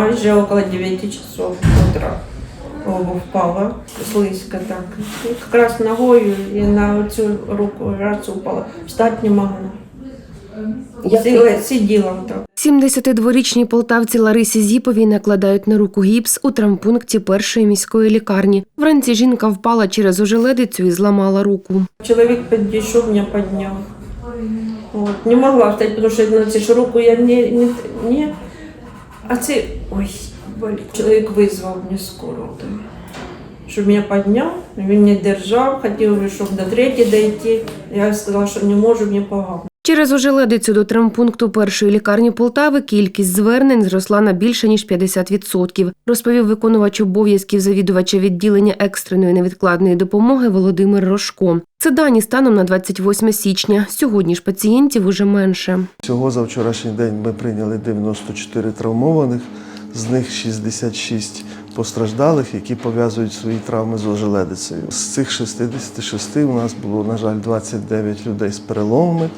майже около 9 часов утра впала, слизько так. Якраз ногою і на цю руку раз упала. Встати не могла. Сіла, сиділа так. 72-річній полтавці Ларисі Зіповій накладають на руку гіпс у травмпункті першої міської лікарні. Вранці жінка впала через ожеледицю і зламала руку. Чоловік підійшов, мене підняв. От. Не могла встати, тому що ну, це ж руку я не, не, не... А це... Ой, болить. Чоловік визвав мені скоро. Щоб мене підняв, він мене держав, хотів, щоб до третьої дійти. Я сказала, що не можу, мені погано. Через ожеледицю до травмпункту першої лікарні Полтави кількість звернень зросла на більше ніж 50%, розповів виконувач обов'язків завідувача відділення екстреної невідкладної допомоги Володимир Рожко. Це дані станом на 28 січня. Сьогодні ж пацієнтів уже менше. Всього за вчорашній день ми прийняли 94 травмованих, з них 66 постраждалих, які пов'язують свої травми з ожеледицею. З цих 66 у нас було, на жаль, 29 людей з переломами.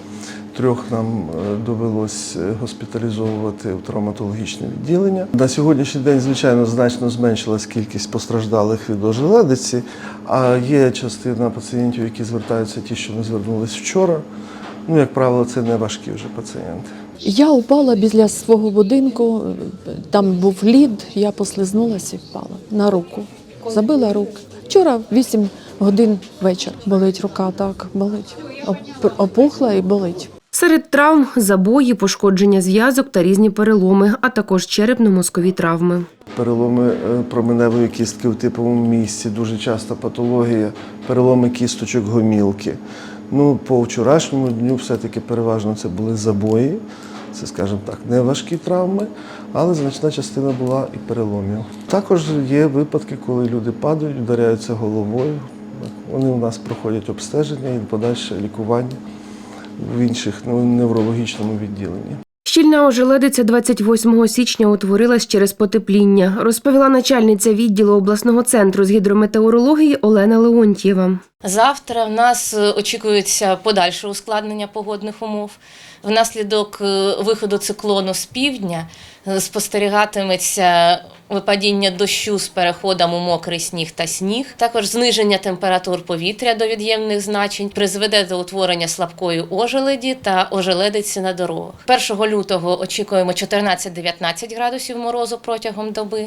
Трьох нам е, довелось е, госпіталізовувати в травматологічне відділення. На сьогоднішній день, звичайно, значно зменшилась кількість постраждалих від ожеледиці, а є частина пацієнтів, які звертаються ті, що не звернулись вчора. Ну, як правило, це не важкі вже пацієнти. Я упала біля свого будинку, там був лід, я послизнулася і впала на руку. Забила руку. Вчора 8 годин вечір. Болить рука, так, болить. Оп- Опухла і болить. Серед травм забої, пошкодження зв'язок та різні переломи, а також черепно-мозкові травми. Переломи е, променевої кістки в типовому місці, дуже часта патологія, переломи кісточок гомілки. Ну, по вчорашньому дню все-таки переважно це були забої. Це, скажімо так, не важкі травми, але значна частина була і переломів. Також є випадки, коли люди падають, вдаряються головою. Вони у нас проходять обстеження і подальше лікування в інших ну, неврологічному відділенні. Щільна ожеледиця 28 січня утворилась через потепління, розповіла начальниця відділу обласного центру з гідрометеорології Олена Леонтьєва. Завтра в нас е, очікується подальше ускладнення погодних умов. Внаслідок е, виходу циклону з півдня е, спостерігатиметься випадіння дощу з переходом у мокрий сніг та сніг. Також зниження температур повітря до від'ємних значень призведе до утворення слабкої ожеледі та ожеледиці на дорогах. 1 лютого очікуємо 14-19 градусів морозу протягом доби.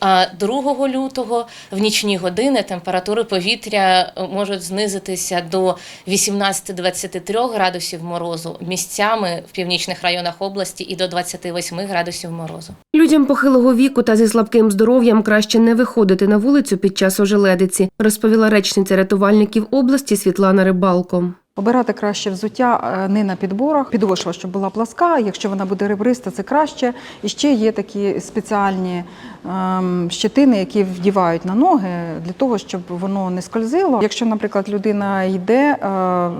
А 2 лютого в нічні години температури повітря е, можуть знизитися до 18-23 градусів морозу місцями в північних районах області і до 28 градусів морозу. Людям похилого віку та зі слабким здоров'ям краще не виходити на вулицю під час ожеледиці, розповіла речниця рятувальників області Світлана Рибалко. Обирати краще взуття е, не на підборах, підошва, щоб була пласка. Якщо вона буде ребриста, це краще. І ще є такі спеціальні ем, щетини, які вдівають на ноги для того, щоб воно не скользило. Якщо, наприклад, людина йде е,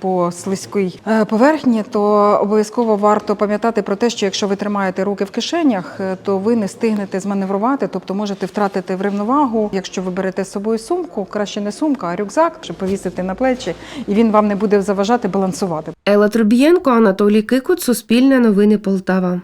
по слизькій е, поверхні, то обов'язково варто пам'ятати про те, що якщо ви тримаєте руки в кишенях, то ви не встигнете зманеврувати, тобто можете втратити в рівновагу. Якщо ви берете з собою сумку, краще не сумка, а рюкзак, щоб повісити на плечі, і він вам не буде заважати балансувати. Елла Трубієнко, Анатолій Кикут, Суспільне новини Полтава.